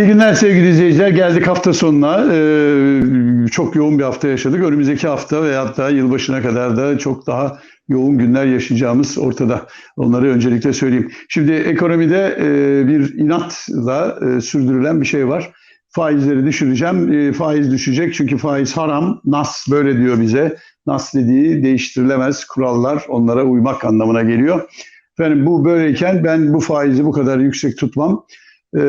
İyi günler sevgili izleyiciler. Geldik hafta sonuna. Ee, çok yoğun bir hafta yaşadık. Önümüzdeki hafta ve hatta yılbaşına kadar da çok daha yoğun günler yaşayacağımız ortada. Onları öncelikle söyleyeyim. Şimdi ekonomide e, bir inatla e, sürdürülen bir şey var. Faizleri düşüreceğim. E, faiz düşecek çünkü faiz haram. Nas böyle diyor bize. Nas dediği değiştirilemez kurallar onlara uymak anlamına geliyor. Efendim bu böyleyken ben bu faizi bu kadar yüksek tutmam. E,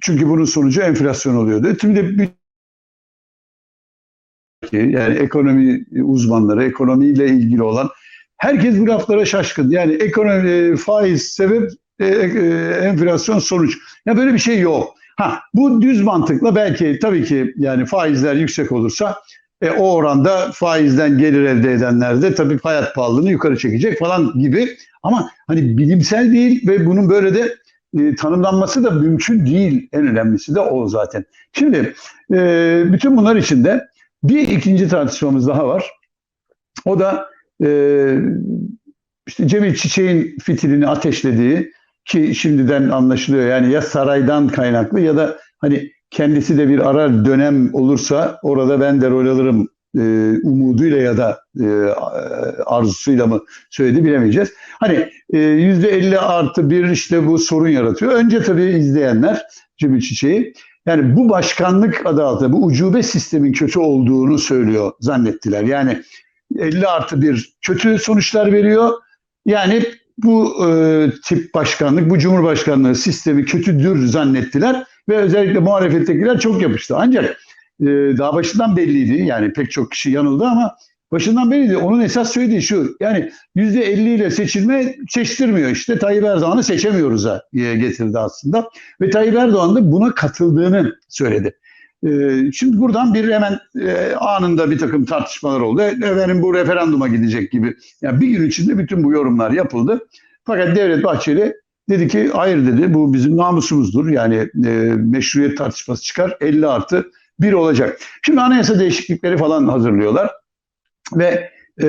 çünkü bunun sonucu enflasyon oluyordu. Şimdi yani ekonomi uzmanları, ekonomiyle ilgili olan herkes bu laflara şaşkın. Yani ekonomi e, faiz sebep e, e, enflasyon sonuç. Ya böyle bir şey yok. Ha bu düz mantıkla belki tabii ki yani faizler yüksek olursa e, o oranda faizden gelir elde edenler de tabii hayat pahalılığını yukarı çekecek falan gibi. Ama hani bilimsel değil ve bunun böyle de e, tanımlanması da mümkün değil. En önemlisi de o zaten. Şimdi e, bütün bunlar içinde bir ikinci tartışmamız daha var. O da e, işte Cemil Çiçek'in fitilini ateşlediği ki şimdiden anlaşılıyor. Yani ya saraydan kaynaklı ya da hani kendisi de bir arar dönem olursa orada ben de rol alırım e, umuduyla ya da e, arzusuyla mı söyledi bilemeyeceğiz. Hani e, yüzde 50 artı bir işte bu sorun yaratıyor. Önce tabii izleyenler Cemil Çiçek'i yani bu başkanlık adı altında bu ucube sistemin kötü olduğunu söylüyor zannettiler. Yani 50 artı bir kötü sonuçlar veriyor. Yani bu e, tip başkanlık, bu cumhurbaşkanlığı sistemi kötüdür zannettiler ve özellikle muhalefettekiler çok yapıştı. Ancak e, daha başından belliydi yani pek çok kişi yanıldı ama başından belliydi. Onun esas söylediği şu yani yüzde 50 ile seçilme seçtirmiyor işte Tayyip Erdoğan'ı seçemiyoruz diye getirdi aslında. Ve Tayyip Erdoğan da buna katıldığını söyledi. Ee, şimdi buradan bir hemen e, anında bir takım tartışmalar oldu. Efendim bu referanduma gidecek gibi. Yani bir gün içinde bütün bu yorumlar yapıldı. Fakat Devlet Bahçeli dedi ki hayır dedi bu bizim namusumuzdur. Yani e, meşruiyet tartışması çıkar 50 artı 1 olacak. Şimdi anayasa değişiklikleri falan hazırlıyorlar. Ve e,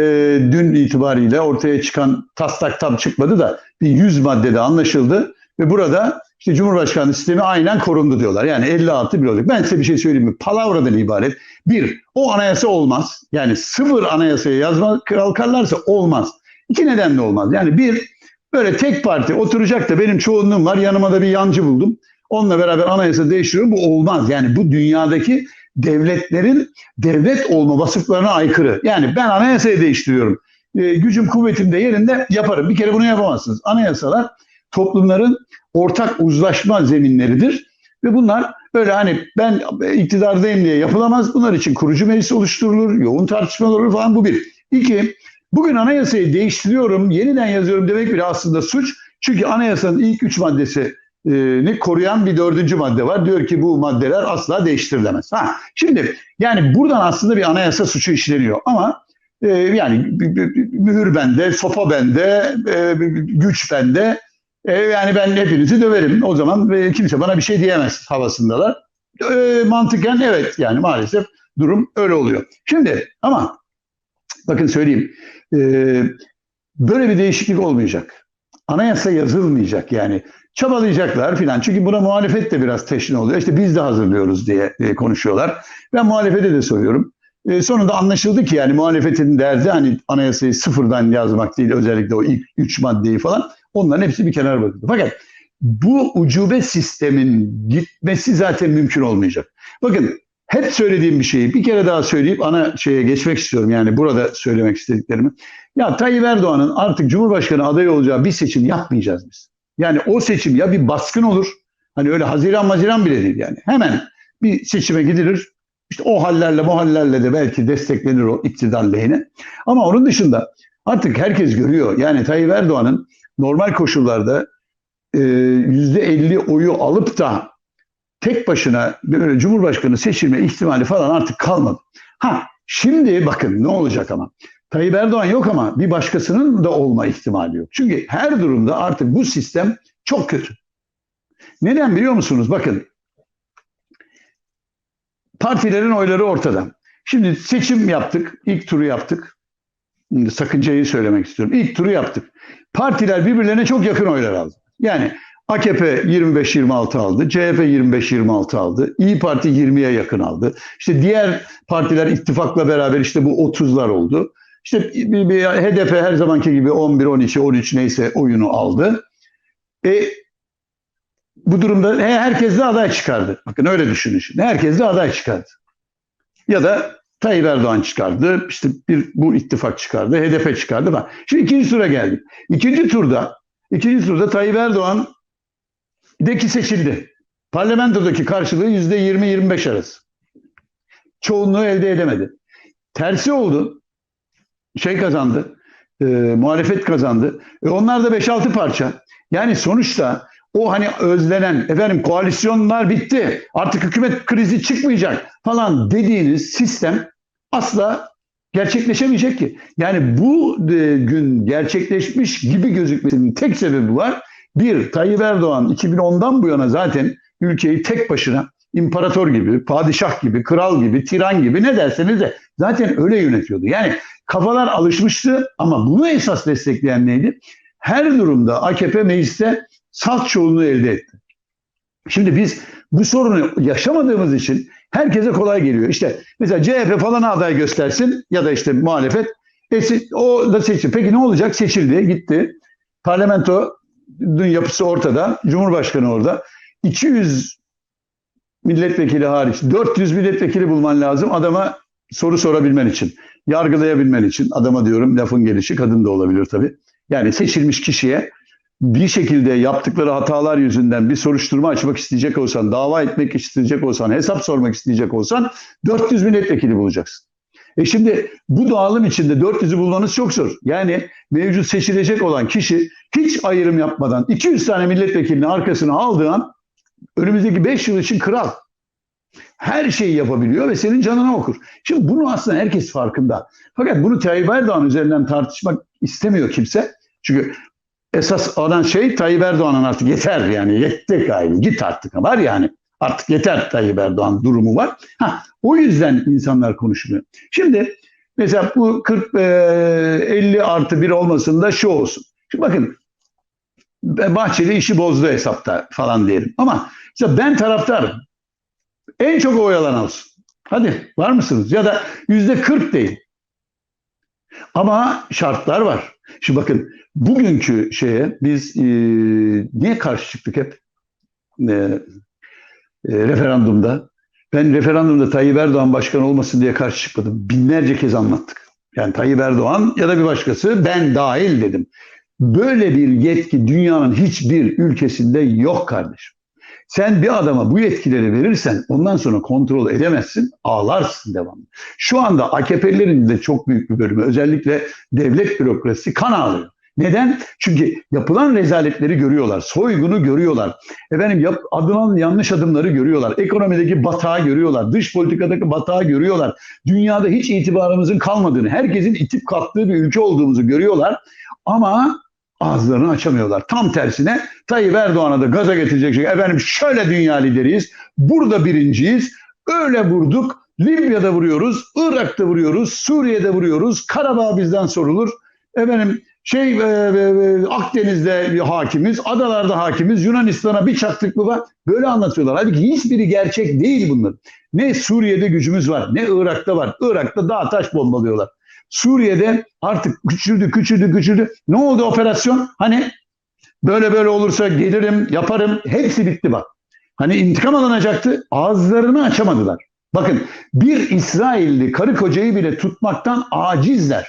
dün itibariyle ortaya çıkan taslak tam çıkmadı da bir 100 maddede anlaşıldı. Ve burada işte Cumhurbaşkanlığı sistemi aynen korundu diyorlar. Yani 56 bir olacak. Ben size bir şey söyleyeyim mi? Palavradan ibaret. Bir, o anayasa olmaz. Yani sıfır anayasaya yazma kalkarlarsa olmaz. İki nedenle olmaz. Yani bir, böyle tek parti oturacak da benim çoğunluğum var. Yanıma da bir yancı buldum. Onunla beraber anayasa değiştiriyorum. Bu olmaz. Yani bu dünyadaki devletlerin devlet olma vasıflarına aykırı. Yani ben anayasayı değiştiriyorum. E, gücüm kuvvetim de yerinde yaparım. Bir kere bunu yapamazsınız. Anayasalar toplumların ortak uzlaşma zeminleridir. Ve bunlar böyle hani ben iktidardayım diye yapılamaz. Bunlar için kurucu meclis oluşturulur, yoğun tartışmalar olur falan bu bir. İki, bugün anayasayı değiştiriyorum, yeniden yazıyorum demek bile aslında suç. Çünkü anayasanın ilk üç maddesi ni koruyan bir dördüncü madde var. Diyor ki bu maddeler asla değiştirilemez. Ha, şimdi yani buradan aslında bir anayasa suçu işleniyor ama e, yani mühür bende, sopa bende, e, güç bende. E, yani ben hepinizi döverim. O zaman e, kimse bana bir şey diyemez havasındalar. E, mantıken evet yani maalesef durum öyle oluyor. Şimdi ama bakın söyleyeyim. E, böyle bir değişiklik olmayacak. Anayasa yazılmayacak yani çabalayacaklar filan. Çünkü buna muhalefet de biraz teşhin oluyor. İşte biz de hazırlıyoruz diye e, konuşuyorlar. Ben muhalefete de soruyorum. E, sonunda anlaşıldı ki yani muhalefetin derdi hani anayasayı sıfırdan yazmak değil özellikle o ilk üç maddeyi falan. Onların hepsi bir kenara bırakıldı. Fakat bu ucube sistemin gitmesi zaten mümkün olmayacak. Bakın hep söylediğim bir şeyi bir kere daha söyleyip ana şeye geçmek istiyorum. Yani burada söylemek istediklerimi. Ya Tayyip Erdoğan'ın artık Cumhurbaşkanı adayı olacağı bir seçim yapmayacağız biz. Yani o seçim ya bir baskın olur. Hani öyle Haziran Maziran bile değil yani. Hemen bir seçime gidilir. İşte o hallerle bu hallerle de belki desteklenir o iktidar lehine. Ama onun dışında artık herkes görüyor. Yani Tayyip Erdoğan'ın normal koşullarda yüzde 50 oyu alıp da tek başına böyle Cumhurbaşkanı seçilme ihtimali falan artık kalmadı. Ha şimdi bakın ne olacak ama. Tayyip Erdoğan yok ama bir başkasının da olma ihtimali yok. Çünkü her durumda artık bu sistem çok kötü. Neden biliyor musunuz? Bakın partilerin oyları ortada. Şimdi seçim yaptık, ilk turu yaptık. Şimdi sakıncayı söylemek istiyorum. İlk turu yaptık. Partiler birbirlerine çok yakın oylar aldı. Yani AKP 25-26 aldı, CHP 25-26 aldı, İyi Parti 20'ye yakın aldı. İşte diğer partiler ittifakla beraber işte bu 30'lar oldu. İşte bir, bir HDP her zamanki gibi 11, 12, 13 neyse oyunu aldı. E, bu durumda herkes de aday çıkardı. Bakın öyle düşünün şimdi. Herkes de aday çıkardı. Ya da Tayyip Erdoğan çıkardı. İşte bir bu ittifak çıkardı. HDP çıkardı. Bak. Şimdi ikinci tura geldik. İkinci turda ikinci turda Tayyip Erdoğan deki seçildi. Parlamentodaki karşılığı yüzde 20-25 arası. Çoğunluğu elde edemedi. Tersi oldu. Şey kazandı. E, muhalefet kazandı. E, onlar da 5-6 parça. Yani sonuçta o hani özlenen efendim koalisyonlar bitti artık hükümet krizi çıkmayacak falan dediğiniz sistem asla gerçekleşemeyecek ki. Yani bu e, gün gerçekleşmiş gibi gözükmesinin tek sebebi var. Bir, Tayyip Erdoğan 2010'dan bu yana zaten ülkeyi tek başına imparator gibi, padişah gibi, kral gibi, tiran gibi ne derseniz de zaten öyle yönetiyordu. Yani kafalar alışmıştı ama bunu esas destekleyen neydi? Her durumda AKP mecliste salt çoğunluğu elde etti. Şimdi biz bu sorunu yaşamadığımız için herkese kolay geliyor. İşte mesela CHP falan aday göstersin ya da işte muhalefet e, o da seçildi. Peki ne olacak? Seçildi, gitti. Parlamento yapısı ortada. Cumhurbaşkanı orada. 200 milletvekili hariç 400 milletvekili bulman lazım adama soru sorabilmen için. Yargılayabilmen için. Adama diyorum lafın gelişi kadın da olabilir tabii. Yani seçilmiş kişiye bir şekilde yaptıkları hatalar yüzünden bir soruşturma açmak isteyecek olsan, dava etmek isteyecek olsan, hesap sormak isteyecek olsan 400 milletvekili bulacaksın. E şimdi bu dağılım içinde 400'ü bulmanız çok zor. Yani mevcut seçilecek olan kişi hiç ayrım yapmadan 200 tane milletvekilini arkasına aldığı an önümüzdeki 5 yıl için kral. Her şeyi yapabiliyor ve senin canına okur. Şimdi bunu aslında herkes farkında. Fakat bunu Tayyip Erdoğan üzerinden tartışmak istemiyor kimse. Çünkü esas olan şey Tayyip Erdoğan'ın artık yeter yani yetti gayri git artık var yani artık yeter Tayyip Erdoğan durumu var. Ha, o yüzden insanlar konuşmuyor. Şimdi mesela bu 40 e, 50 artı 1 olmasın da şu olsun. Şimdi bakın Bahçeli işi bozdu hesapta falan diyelim. Ama mesela ben taraftarım. En çok oy alan olsun. Hadi var mısınız? Ya da yüzde 40 değil. Ama şartlar var. Şimdi bakın bugünkü şeye biz e, niye karşı çıktık hep e, e, referandumda? Ben referandumda Tayyip Erdoğan başkan olmasın diye karşı çıkmadım. Binlerce kez anlattık. Yani Tayyip Erdoğan ya da bir başkası ben dahil dedim. Böyle bir yetki dünyanın hiçbir ülkesinde yok kardeşim. Sen bir adama bu yetkileri verirsen ondan sonra kontrol edemezsin, ağlarsın devamlı. Şu anda AKP'lilerin de çok büyük bir bölümü özellikle devlet bürokrasisi kan ağlıyor. Neden? Çünkü yapılan rezaletleri görüyorlar, soygunu görüyorlar. Efendim yap, adılan yanlış adımları görüyorlar. Ekonomideki batağı görüyorlar, dış politikadaki batağı görüyorlar. Dünyada hiç itibarımızın kalmadığını, herkesin itip kalktığı bir ülke olduğumuzu görüyorlar. Ama ağızlarını açamıyorlar. Tam tersine Tayyip Erdoğan'a da gaza getirecek şey. Efendim şöyle dünya lideriyiz, burada birinciyiz, öyle vurduk, Libya'da vuruyoruz, Irak'ta vuruyoruz, Suriye'de vuruyoruz, Karabağ bizden sorulur. Efendim şey e, e, Akdeniz'de hakimiz, adalarda hakimiz, Yunanistan'a bir çaktık mı var? Böyle anlatıyorlar. Halbuki hiçbiri gerçek değil bunlar. Ne Suriye'de gücümüz var, ne Irak'ta var. Irak'ta dağ taş bombalıyorlar. Suriye'de artık küçüldü, küçüldü, küçüldü. Ne oldu operasyon? Hani böyle böyle olursa gelirim, yaparım. Hepsi bitti bak. Hani intikam alınacaktı. Ağızlarını açamadılar. Bakın bir İsrailli karı kocayı bile tutmaktan acizler.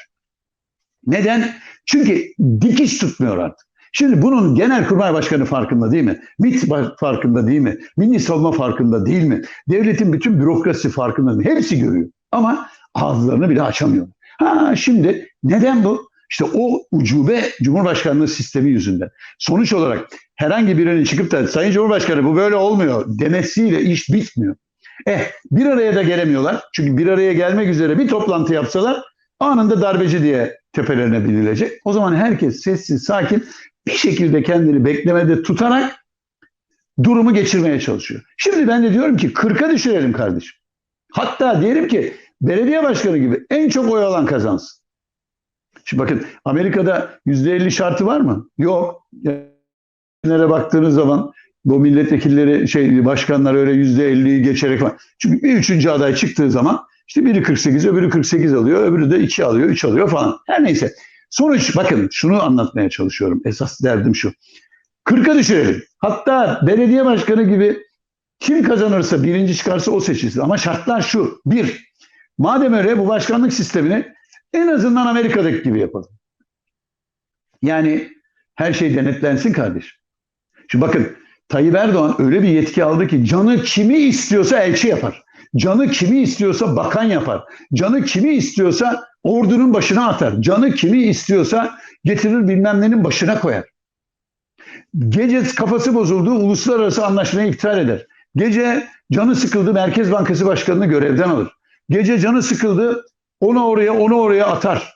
Neden? Çünkü dikiş tutmuyor artık. Şimdi bunun Genelkurmay Başkanı farkında değil mi? MİT farkında değil mi? Milli Savunma farkında değil mi? Devletin bütün bürokrasi farkında değil mi? Hepsi görüyor. Ama ağızlarını bile açamıyor. Ha şimdi neden bu? İşte o ucube Cumhurbaşkanlığı sistemi yüzünden. Sonuç olarak herhangi birinin çıkıp da Sayın Cumhurbaşkanı bu böyle olmuyor demesiyle iş bitmiyor. Eh bir araya da gelemiyorlar. Çünkü bir araya gelmek üzere bir toplantı yapsalar anında darbeci diye tepelerine binilecek. O zaman herkes sessiz, sakin bir şekilde kendini beklemede tutarak durumu geçirmeye çalışıyor. Şimdi ben de diyorum ki 40'a düşürelim kardeşim. Hatta diyelim ki belediye başkanı gibi en çok oy alan kazansın. Şimdi bakın Amerika'da %50 şartı var mı? Yok. seçimlere baktığınız zaman bu milletvekilleri şey başkanlar öyle yüzde elliyi geçerek var. Çünkü bir üçüncü aday çıktığı zaman işte biri 48, öbürü 48 alıyor, öbürü de 2 alıyor, 3 alıyor falan. Her neyse. Sonuç bakın şunu anlatmaya çalışıyorum. Esas derdim şu. 40'a düşürelim. Hatta belediye başkanı gibi kim kazanırsa birinci çıkarsa o seçilsin. Ama şartlar şu. Bir, madem öyle bu başkanlık sistemini en azından Amerika'daki gibi yapalım. Yani her şey denetlensin kardeşim. Şimdi bakın Tayyip Erdoğan öyle bir yetki aldı ki canı kimi istiyorsa elçi yapar. Canı kimi istiyorsa bakan yapar. Canı kimi istiyorsa ordunun başına atar. Canı kimi istiyorsa getirir bilmem nenin başına koyar. Gece kafası bozuldu uluslararası anlaşmayı iptal eder. Gece canı sıkıldı Merkez Bankası Başkanı'nı görevden alır. Gece canı sıkıldı onu oraya onu oraya atar.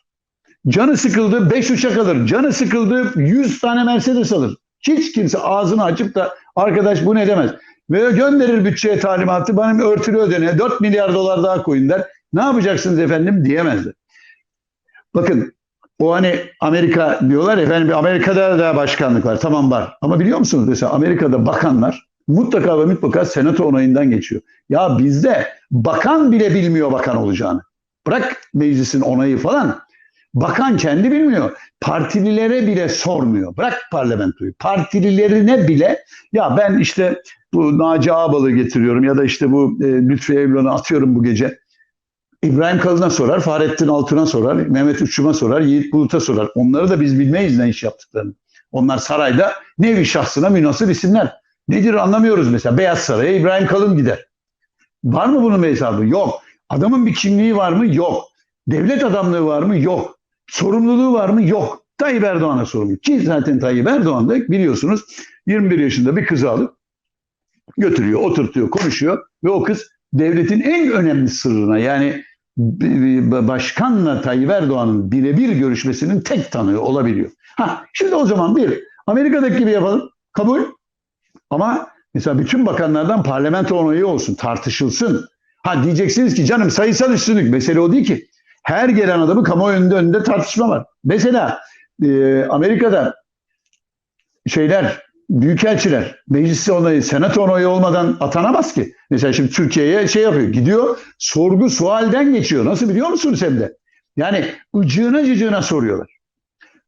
Canı sıkıldı 5 uçak alır. Canı sıkıldı 100 tane Mercedes alır. Hiç kimse ağzını açıp da arkadaş bu ne demez. Ve gönderir bütçeye talimatı benim örtülü ödene 4 milyar dolar daha koyun der. Ne yapacaksınız efendim diyemezler. Bakın o hani Amerika diyorlar efendim Amerika'da da başkanlık var. Tamam var. Ama biliyor musunuz mesela Amerika'da bakanlar mutlaka ve mutlaka senato onayından geçiyor. Ya bizde bakan bile bilmiyor bakan olacağını. Bırak meclisin onayı falan. Bakan kendi bilmiyor. Partililere bile sormuyor. Bırak parlamentoyu. Partililerine bile ya ben işte bu Naci Ağbal'ı getiriyorum ya da işte bu e, Lütfi Evlan'ı atıyorum bu gece. İbrahim Kalın'a sorar, Fahrettin Altun'a sorar, Mehmet Uçum'a sorar, Yiğit Bulut'a sorar. Onları da biz bilmeyiz ne iş yaptıklarını. Onlar sarayda nevi şahsına münasır isimler. Nedir anlamıyoruz mesela. Beyaz Saray'a İbrahim Kalın gider. Var mı bunun hesabı? Yok. Adamın bir kimliği var mı? Yok. Devlet adamlığı var mı? Yok. Sorumluluğu var mı? Yok. Tayyip Erdoğan'a sorumlu. Ki zaten Tayyip Erdoğan da biliyorsunuz 21 yaşında bir kızı alıp götürüyor, oturtuyor, konuşuyor ve o kız devletin en önemli sırrına yani başkanla Tayyip Erdoğan'ın birebir görüşmesinin tek tanığı olabiliyor. Ha, şimdi o zaman bir Amerika'daki gibi yapalım. Kabul. Ama mesela bütün bakanlardan parlamento onayı olsun, tartışılsın. Ha diyeceksiniz ki canım sayısal üstünlük mesele o değil ki. Her gelen adamı kamuoyunda önünde tartışma var. Mesela e, Amerika'da şeyler, büyükelçiler meclisi onayı, senato onayı olmadan atanamaz ki. Mesela şimdi Türkiye'ye şey yapıyor, gidiyor sorgu sualden geçiyor. Nasıl biliyor musunuz hem de? Yani ıcığına cıcığına soruyorlar.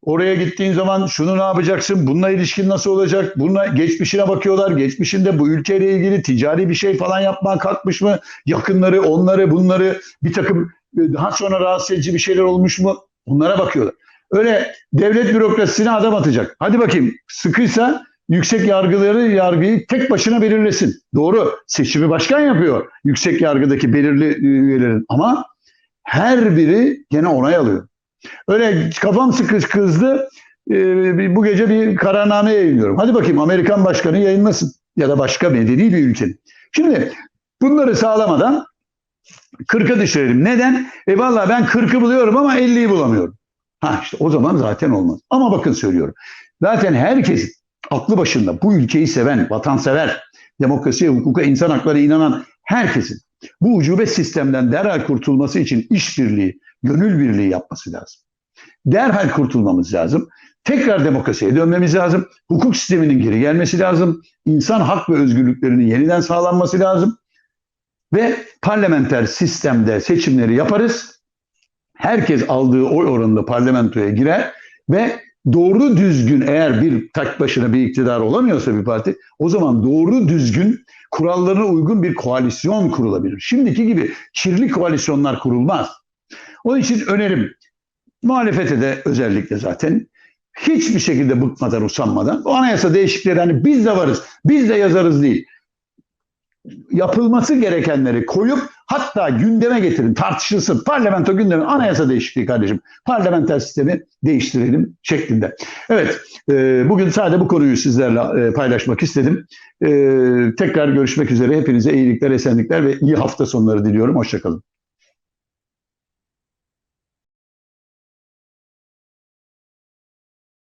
Oraya gittiğin zaman şunu ne yapacaksın, bununla ilişkin nasıl olacak, bununla geçmişine bakıyorlar. Geçmişinde bu ülkeyle ilgili ticari bir şey falan yapmaya kalkmış mı? Yakınları, onları, bunları bir takım daha sonra rahatsız edici bir şeyler olmuş mu? Onlara bakıyorlar. Öyle devlet bürokrasisine adam atacak. Hadi bakayım sıkıysa yüksek yargıları yargıyı tek başına belirlesin. Doğru seçimi başkan yapıyor yüksek yargıdaki belirli üyelerin ama her biri gene onay alıyor. Öyle kafam sıkış kızdı bu gece bir kararname yayınlıyorum. Hadi bakayım Amerikan başkanı yayınlasın ya da başka medeni bir ülkenin. Şimdi bunları sağlamadan 40'a düşürelim. Neden? E valla ben 40'ı buluyorum ama 50'yi bulamıyorum. Ha işte o zaman zaten olmaz. Ama bakın söylüyorum. Zaten herkes aklı başında bu ülkeyi seven, vatansever, demokrasiye, hukuka, insan hakları inanan herkesin bu ucube sistemden derhal kurtulması için işbirliği, gönül birliği yapması lazım. Derhal kurtulmamız lazım. Tekrar demokrasiye dönmemiz lazım. Hukuk sisteminin geri gelmesi lazım. İnsan hak ve özgürlüklerinin yeniden sağlanması lazım. Ve parlamenter sistemde seçimleri yaparız. Herkes aldığı oy oranında parlamentoya girer ve doğru düzgün eğer bir tek başına bir iktidar olamıyorsa bir parti o zaman doğru düzgün kurallarına uygun bir koalisyon kurulabilir. Şimdiki gibi kirli koalisyonlar kurulmaz. Onun için önerim muhalefete de özellikle zaten hiçbir şekilde bıkmadan usanmadan o anayasa değişiklikleri hani biz de varız biz de yazarız değil yapılması gerekenleri koyup hatta gündeme getirin, tartışılsın. Parlamento gündemi, anayasa değişikliği kardeşim. Parlamenter sistemi değiştirelim şeklinde. Evet, e, bugün sadece bu konuyu sizlerle e, paylaşmak istedim. E, tekrar görüşmek üzere. Hepinize iyilikler, esenlikler ve iyi hafta sonları diliyorum. Hoşçakalın.